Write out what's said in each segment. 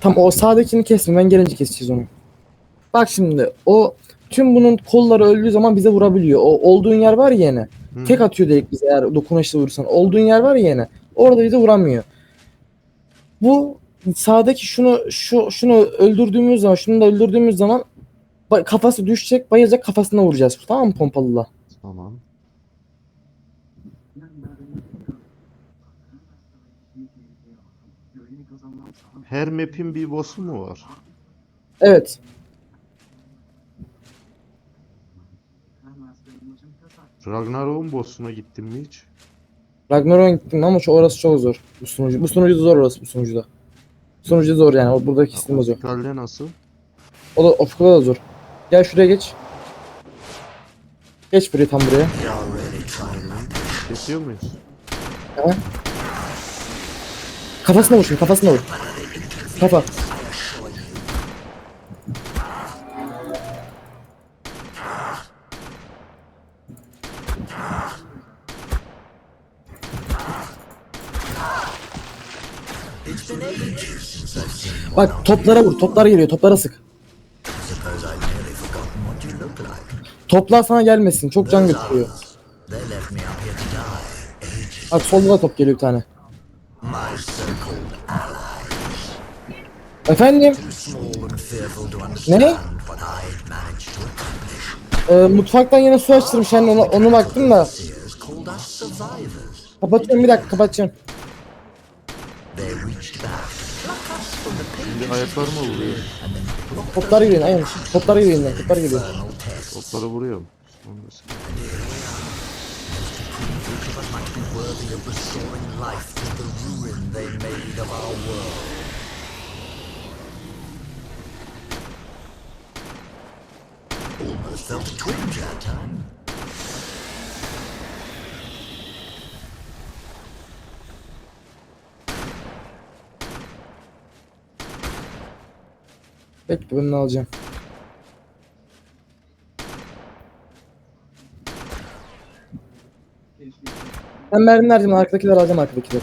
Tam o sağdakini kesme. Ben gelince keseceğiz onu. Bak şimdi o tüm bunun kolları öldüğü zaman bize vurabiliyor. O olduğun yer var ya yine. Hı. Tek atıyor direkt bize eğer dokunaçlı vurursan. Olduğun yer var ya yine. Orada bize vuramıyor. Bu sağdaki şunu şu şunu öldürdüğümüz zaman, şunu da öldürdüğümüz zaman kafası düşecek, bayılacak kafasına vuracağız. Tamam mı pompalıla? Tamam. Her map'in bir boss'u mu var? Evet. Ragnarok'un boss'una gittin mi hiç? Ragnarok'a gittim ama şu orası çok zor. Bu sunucu. Bu sunucu da zor orası bu sunucuda. Bu sunucu zor yani. O buradaki sistem zor. Optikal'de nasıl? O da Ofuk'ta da zor. Gel şuraya geç. Geç buraya tam buraya. Kesiyor muyuz? Kafasına vur şimdi kafasına vur. Kafa. Bak toplara vur. Toplar geliyor. Toplara sık. Toplar sana gelmesin. Çok can götürüyor. Bak solda da top geliyor bir tane. Efendim? Ne? Ee, mutfaktan yine su açtırmış yani ona, ona baktım da. Kapatıyorum bir dakika kapatacağım. Şimdi ayaklarıma vuruyor. Toplar geliyor aynen. Toplar geliyor yeniden, toplar geliyor. Toplara vuruyorum. Sonrası. Bekle ben ne alacağım. Ben mermi verdim arkadakiler alacağım arkadakiler.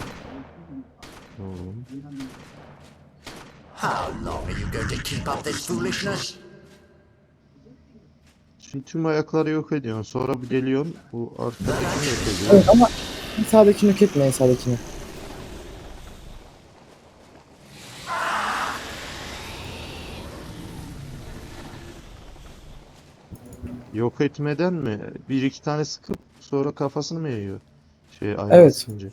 How long are you going to keep up this foolishness? Şimdi tüm ayakları yok ediyorsun. Sonra bir geliyorsun. Bu arkadakini yok ediyorsun. Evet ama en sağdakini yok etme en sağdakini. Yok etmeden mi? Bir iki tane sıkıp sonra kafasını mı yiyor? Şey ayağı Evet. sıkınca.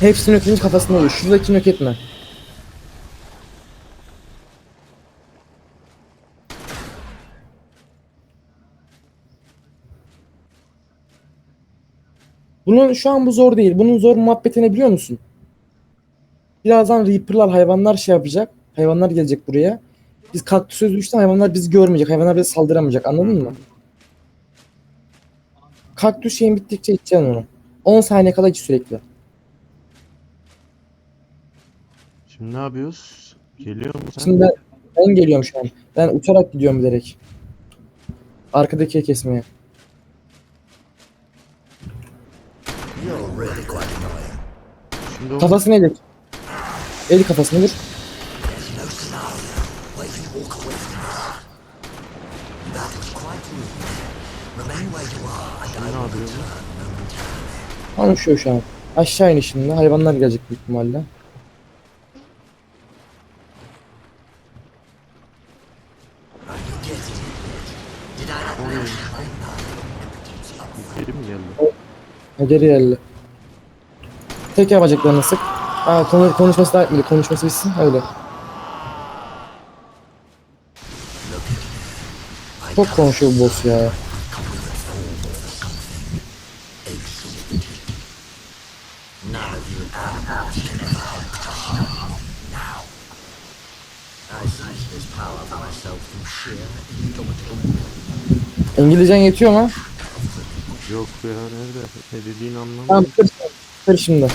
Hepsini yok edince kafasına vuruyor. Şuradakini yok etme. Bunun şu an bu zor değil. Bunun zor muhabbetini biliyor musun? Birazdan Reaper'lar hayvanlar şey yapacak. Hayvanlar gelecek buraya. Biz kaktüsü öldürürken hayvanlar bizi görmeyecek. Hayvanlar bize saldıramayacak. Anladın mı? Kaktüs şeyin bittikçe içeceksin onu. 10 saniye kadar iç sürekli. Şimdi ne yapıyoruz? Geliyor mu sen? Şimdi ben, ben geliyorum şu an. Ben uçarak gidiyorum direkt. Arkadaki kesmeye. Şimdi ne will yapıyoruz? return momentarily. Konuşuyor şu an. Aşağı in şimdi. Hayvanlar gelecek büyük ihtimalle. Are you getting it? Did I not mention geri mi geldi? Ha, geri geldi. Tekrar bacaklarını sık. Aa, konu, konuşması da etmedi. Konuşması bitsin. Öyle. Çok konuşuyor bu boss ya. İngilizcen yetiyor mu? Yok ya nerede? Ne dediğini Tamam anlamadım. kır, kır şimdi.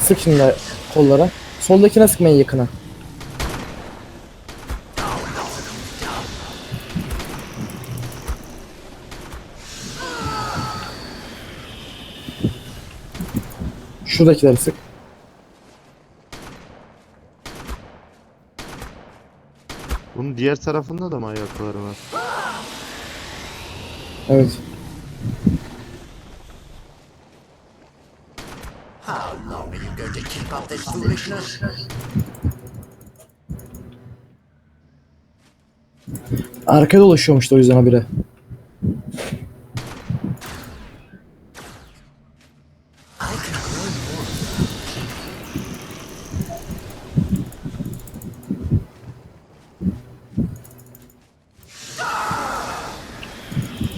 Sık şimdi kollara. Soldakine sıkmayın yakına. Şuradakileri sık. Bunun diğer tarafında da mı ayakları var? Evet. How long are you going to keep up this foolishness? Arkada dolaşıyormuş o yüzden habire. I can grow more.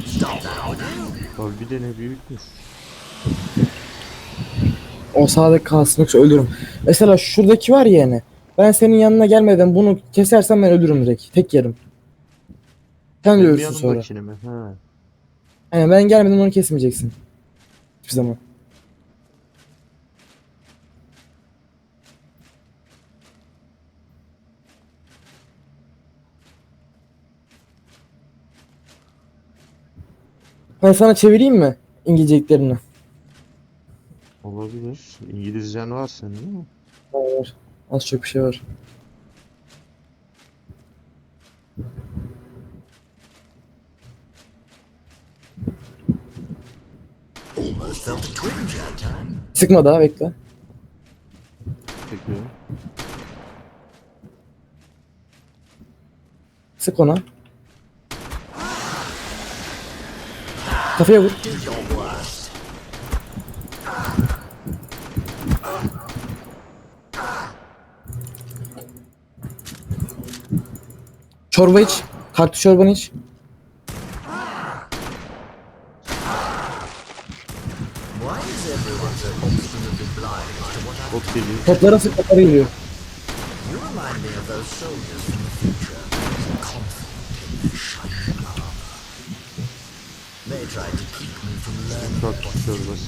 Stop that, would you? Abi de ne büyükmüş. O sağdaki kalsın yoksa ölürüm. Mesela şuradaki var ya yani. Ben senin yanına gelmeden bunu kesersem ben ölürüm direkt. Tek yerim. Sen de Benim ölürsün sonra. yanımdakini mi? Ha. Yani ben gelmeden onu kesmeyeceksin. Hiçbir zaman. Ben sana çevireyim mi İngilizceliklerini? Olabilir. İngilizcen var senin değil mi? Var. Az çok bir şey var. Sıkma daha bekle. Peki. Sık ona. Kafaya vur. Do your worst. Çorba iç. Kaktüs çorbanı iç. Why is everyone so obstinately blind as to what I Hop geliyor. Toplara sık toplara geliyor. You remind me of those soldiers from the future, confident in their shining armor. They tried to keep me from learning Kaktüs çorbası.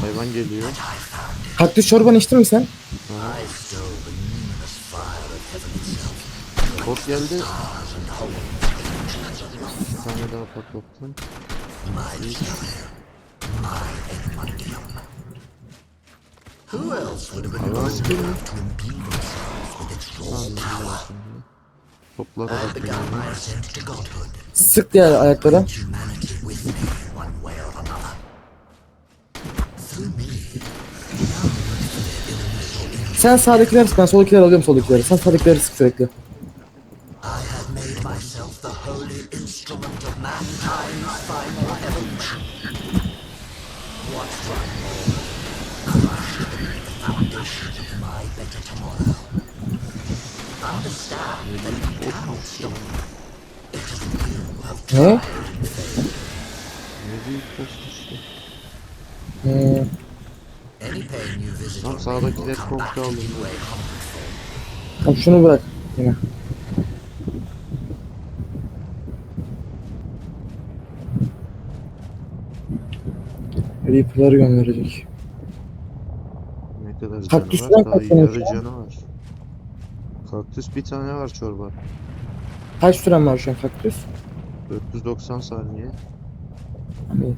Hayvan geliyor. Kaktüs çorbanı içtin mi sen? Geldi. Bir tane daha patlattım. Who else would have been Hayvan bold sıkıyor mu? enough to imbue themselves with its raw Tamam, power? güzel şimdi. Toplara I bak began yani. my ascent to godhood. Sık diğer ayaklara. Sen sağdakileri sık ben soldakileri alıyorum soldakileri. Sen sağdakileri sık sürekli. I have made myself the holy instrument of mankind's final evolution. What's one more? Crushed the foundations of my better tomorrow. Understand that you cannot stop me. It is you have Ne? Ne büyük post. Hmm. any pain you visit Tam on me sağdakiler will come back to you a hundredfold. Tamam şunu bırak. Yine. Reaper'ları gönderecek. Ne kadar canı Kaktüs var? falan Daha yarı ya. canı var. Kaktüs bir tane var çorba. Kaç süren var şu an kaktüs? 490 saniye. Hani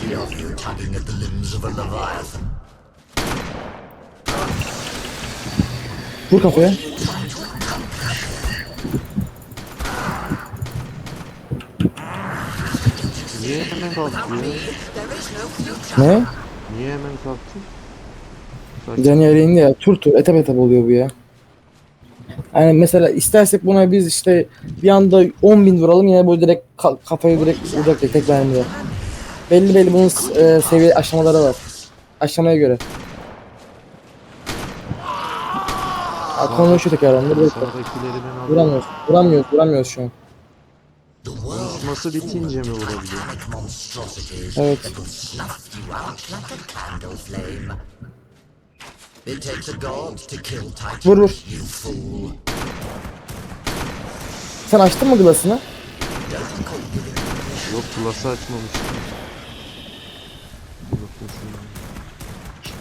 The of you tugging at the limbs of a leviathan. Vur kafaya. Niye hemen kalktı ya? Ne? Niye hemen kalktı? Canı yere indi ya. Tur tur etap etap oluyor bu ya. Yani mesela istersek buna biz işte bir anda 10 bin vuralım yine bu direkt ka- kafayı direkt vuracak tek mermiyle. Belli belli bunun e, seviye aşamaları var. Aşamaya göre. Aa, konuşuyor ben alıyorum. Vuramıyoruz. Vuramıyoruz. Vuramıyoruz şu an. Konuşması bitince mi vurabiliyor? Evet. Vur vur. Sen açtın mı glasını? Yok klası açmamıştım.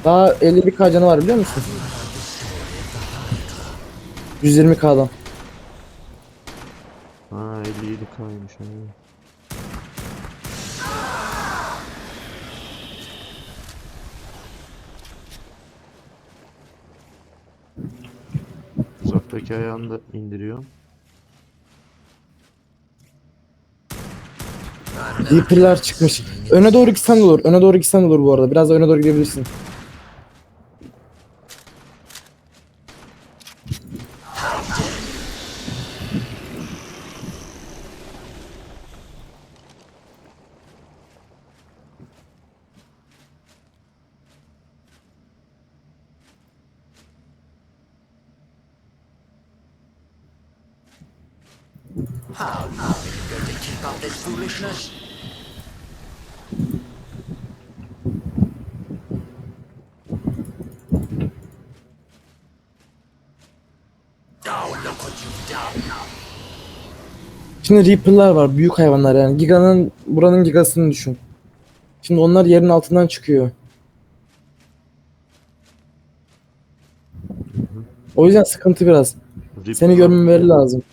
Daha 51k canı var biliyor musun? 120k'dan. Ha 57 kaymış. Ha. Uzaktaki ayağını da indiriyorum. Reaper'lar çıkmış. Öne doğru gitsen olur. Öne doğru gitsen olur bu arada. Biraz da öne doğru gidebilirsin. How long are you going to keep up this foolishness? Şimdi Reaper'lar var. Büyük hayvanlar yani. Giga'nın buranın gigasını düşün. Şimdi onlar yerin altından çıkıyor. O yüzden sıkıntı biraz. Seni görmemeleri lazım.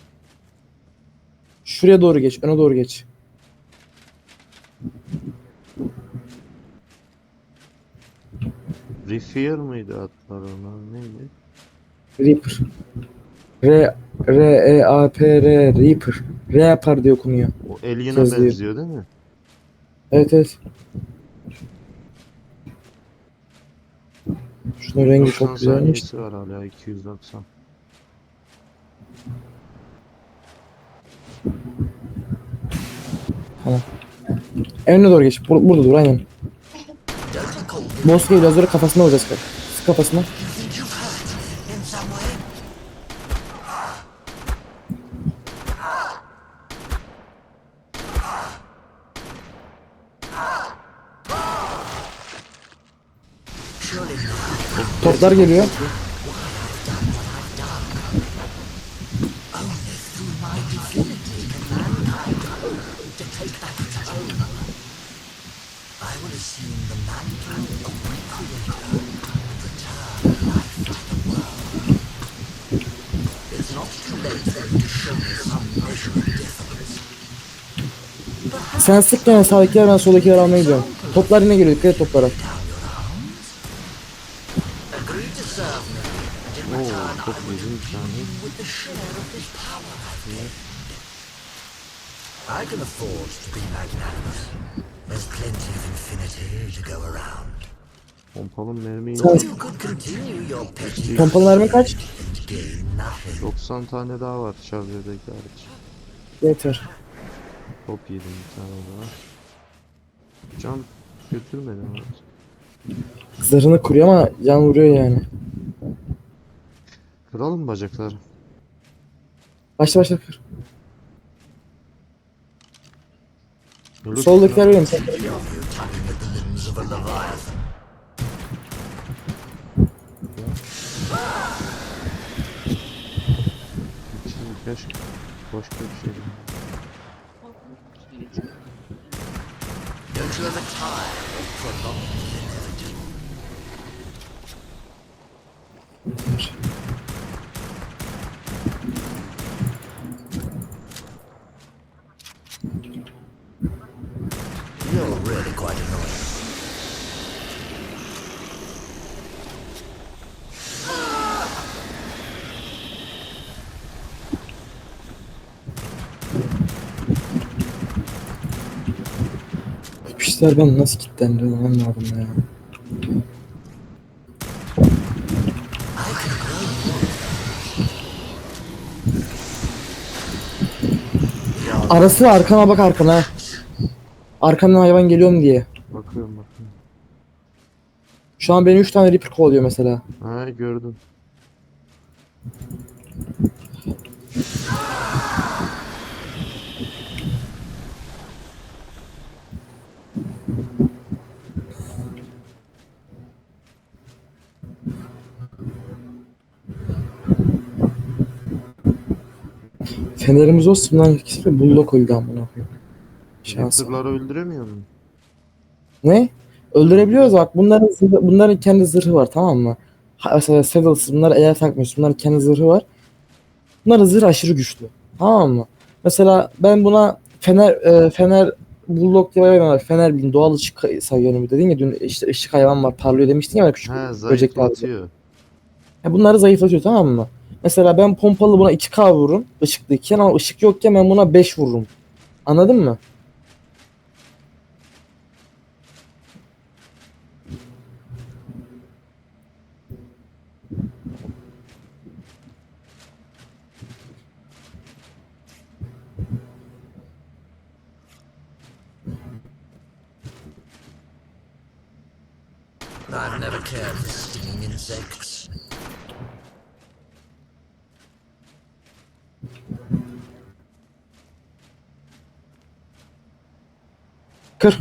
Şuraya doğru geç. Öne doğru geç. Refier mıydı adlar onlar neydi? Reaper. R R E A P R Reaper. Reaper diye okunuyor. O Alien'a Sözlüğü. benziyor değil mi? Evet evet. Şunun rengi 90 çok güzelmiş. saniyesi var hala 290. Önüne doğru geç. Bur- burada dur aynen. Boss geliyor. Az sonra kafasına vuracağız. Sık kafasına. You think Sen sık yani sağdakiler ben soldakileri almaya gidiyorum. Toplar yine geliyor. Dikkat et toplara. Oo çok uzun bir gained. I can afford to be magnanimous. There's plenty of infinity to go around. Pompalı mermi Pompalı mermi kaç? And gain nothing. 90 tane daha var şarjördeki hariç. Yeter. Top yedim bir tane daha. Can götürmedi ama. Zırhını kuruyor ama can vuruyor yani. Kıralım bacakları. Başla başla kır. Ölür Soldakiler benim. Of keşke başka bir şey. Don't you ever tire prolonging the? You're really quite annoying. Pişler ben nasıl kilitlendim anlamadım ya. Arası arkana bak arkana. Arkandan hayvan geliyor mu diye. Bakıyorum bakıyorum. Şu an beni 3 tane Reaper kovalıyor mesela. Ha gördüm. Fenerimiz olsun lan ikisi de bulldog öldü amına koyayım. Şans. Raptor'ları öldüremiyor mu? Ne? Öldürebiliyoruz bak bunların zırhı- bunların kendi zırhı var tamam mı? Ha, mesela Saddles bunlar eğer takmıyorsun bunların kendi zırhı var. Bunların zırhı aşırı güçlü. Tamam mı? Mesela ben buna Fener e, Fener Bulldog diye var. Fener bilin doğal ışık sayıyorum dedin ya dün işte ışık hayvan var parlıyor demiştin ya küçük He böcekler. zayıflatıyor. Ya bunları zayıflatıyor tamam mı? Mesela ben pompalı buna 2K vururum ışıklıyken ama ışık yokken ben buna 5 vururum. Anladın mı? I've never cared for stinging insects. Kır.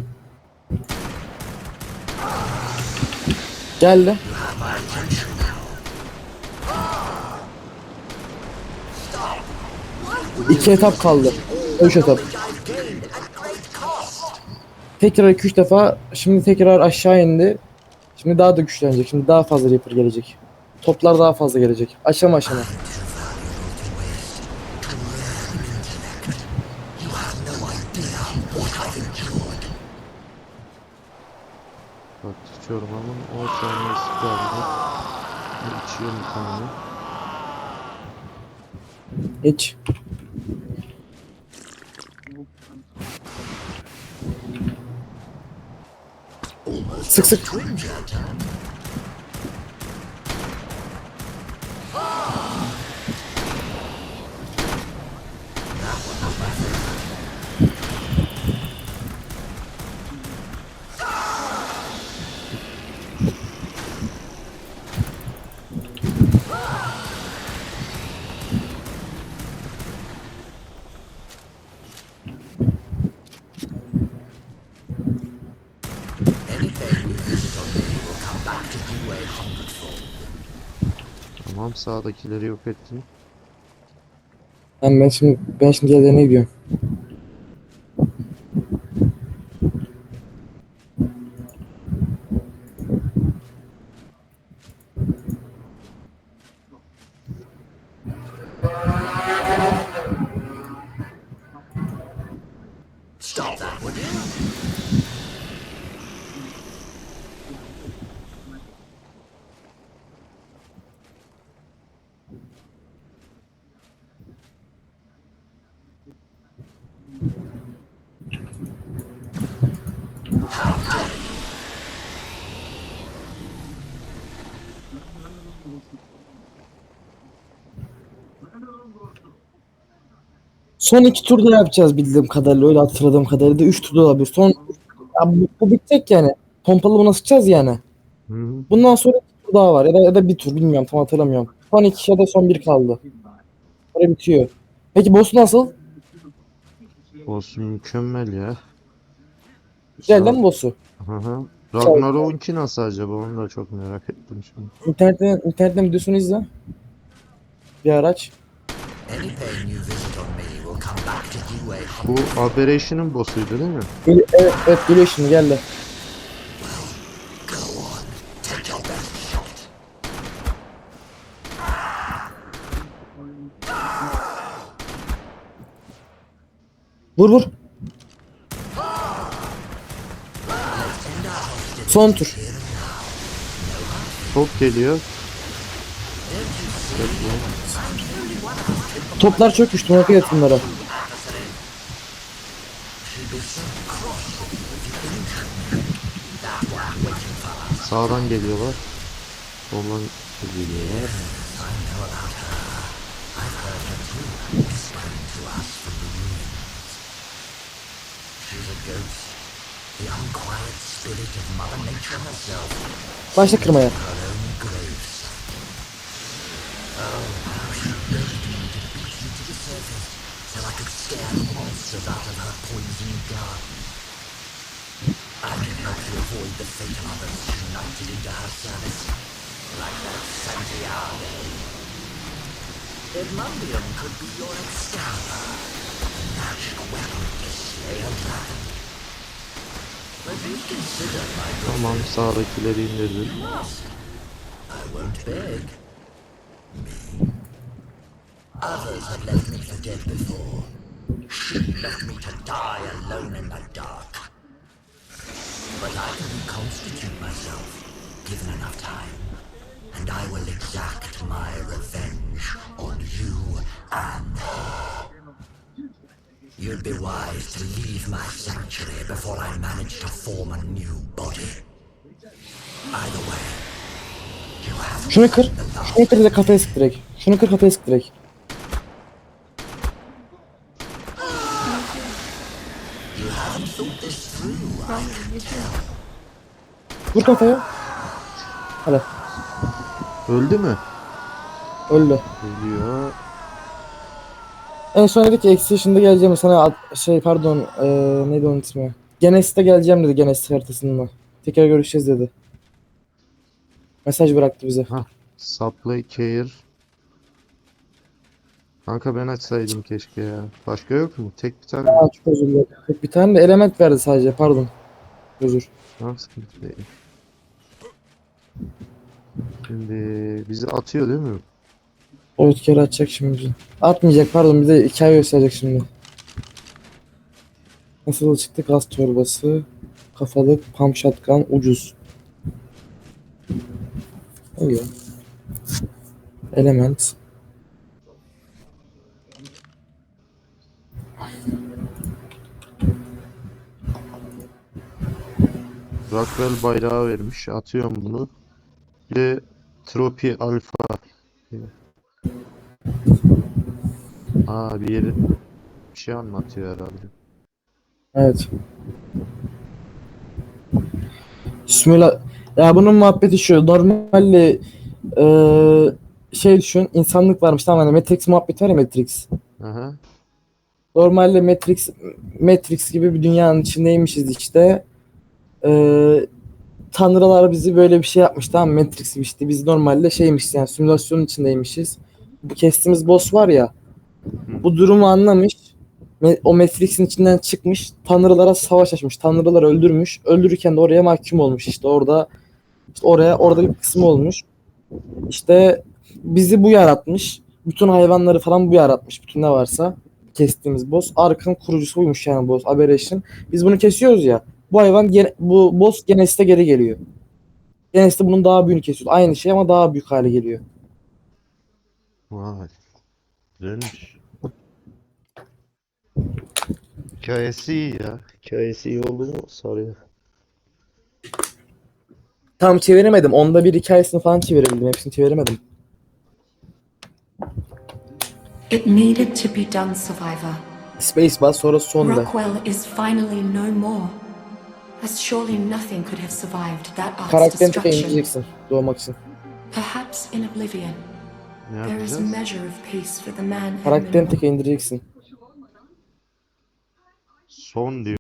Geldi. İki etap kaldı. Üç etap. Tekrar 2-3 defa şimdi tekrar aşağı indi. Şimdi daha da güçlenecek. Şimdi daha fazla Reaper gelecek. Toplar daha fazla gelecek. Aşama aşama. İçiyorum ama o saniyesi geldi. İçiyorum tane. Geç. Sık sık. Anything you visit on me will come back to you a hundredfold. Tamam sağdakileri yok ettim. Ben, ben şimdi ben şimdi diğerlerine gidiyorum. Stop that, would you? Son iki turda yapacağız bildiğim kadarıyla öyle hatırladığım kadarıyla. Üç turda olabilir. Son ya bu, bu bitecek yani. Pompalı buna sıkacağız yani. Hı hı. Bundan sonra bir tur daha var ya da, ya da bir tur bilmiyorum tam hatırlamıyorum. Son iki ya da son bir kaldı. Sonra bitiyor. Peki boss nasıl? Olsun mükemmel ya. Güzel değil mi boss'u? Hı hı. Ragnarok'unki nasıl acaba onu da çok merak ettim şimdi. İnternetten, internetten videosunu izle. Bir araç. Bu Aberration'ın boss'uydu değil mi? Gel- Evet, evet geliyor şimdi geldi. Vur vur. Son tur. Top geliyor. Toplar. Ona dikkat et bunlara. Sağdan geliyorlar. Soldan geliyorlar. Başla kırmaya. Her own graves. Oh, how she begged me to beat you to the surface so I could scare the monsters out of her poison garden. I can help you avoid the fate of others united into her service. Like that Santiago. Edmundium could be your Excalibur, a magic weapon to slay a dragon. But my Tamam sağdakileri indirdim. ask. I won't beg. Me. Others have left me for dead before. She left me to die alone in the dark. But I can reconstitute myself, given enough time. And I will exact my revenge on you and her. You'd be wise to leave my sanctuary before I manage to form a new body. Either way, you have Şunu kır. Şunu kır de kafaya sık direkt. Şunu kır kafaya sık direkt. Vur kafaya. Hadi. Öldü mü? Öldü. Ölüyor. En son dedi ki Exhibition'da geleceğim sana şey pardon eee neydi onun ismi? Genesis'te geleceğim dedi Genesis haritasında. Tekrar görüşeceğiz dedi. Mesaj bıraktı bize. Supply care. Kanka ben açsaydım keşke ya. Başka yok mu? Tek bir tane? Aa, çok özür dilerim. Bir tane de element verdi sadece pardon. Özür. Tamam sıkıntı değil. Şimdi bizi atıyor değil mi? O üç kere atacak şimdi bizi. Atmayacak pardon bize hikaye gösterecek şimdi. Nasıl çıktı gaz torbası, kafalık, pump shotgun, ucuz. Öyle. Element. Rockwell bayrağı vermiş. Atıyorum bunu. Bir de Tropi Alpha. Aa bir yeri bir şey anlatıyor herhalde. Evet. Simüla ya bunun muhabbeti şu normalde eee şey düşün insanlık varmış tamam hani Matrix muhabbeti var ya Matrix. Aha. Normalde Matrix Matrix gibi bir dünyanın içindeymişiz işte. Ee, tanrılar bizi böyle bir şey yapmış tamam mı? Matrix gibi işte biz normalde şeymişiz yani simülasyonun içindeymişiz. Bu kestiğimiz boss var ya bu durumu anlamış. O Matrix'in içinden çıkmış. Tanrılara savaş açmış. Tanrıları öldürmüş. Öldürürken de oraya mahkum olmuş işte orada. işte oraya orada bir kısmı olmuş. İşte bizi bu yaratmış. Bütün hayvanları falan bu yaratmış. Bütün ne varsa kestiğimiz boss. Ark'ın kurucusu buymuş yani boss. Aberration. Biz bunu kesiyoruz ya. Bu hayvan gene, bu boss Genesis'te geri geliyor. Genesis'te bunun daha büyüğünü kesiyoruz. Aynı şey ama daha büyük hale geliyor. Vay. Güzelmiş. Hikayesi iyi ya. Hikayesi iyi oldu mu sarıyor. Tam çeviremedim. Onda bir hikayesini falan çevirebildim. Hepsini çeviremedim. It needed to be done, Survivor. Space Bus sonra sonda. Rockwell is finally no more. As surely nothing could have survived that art's Karakterini destruction. doğmak için. Perhaps in oblivion, Ne there is a yapacağız? measure of peace for the man who Karakterini knew. tek indireceksin. Son diyor.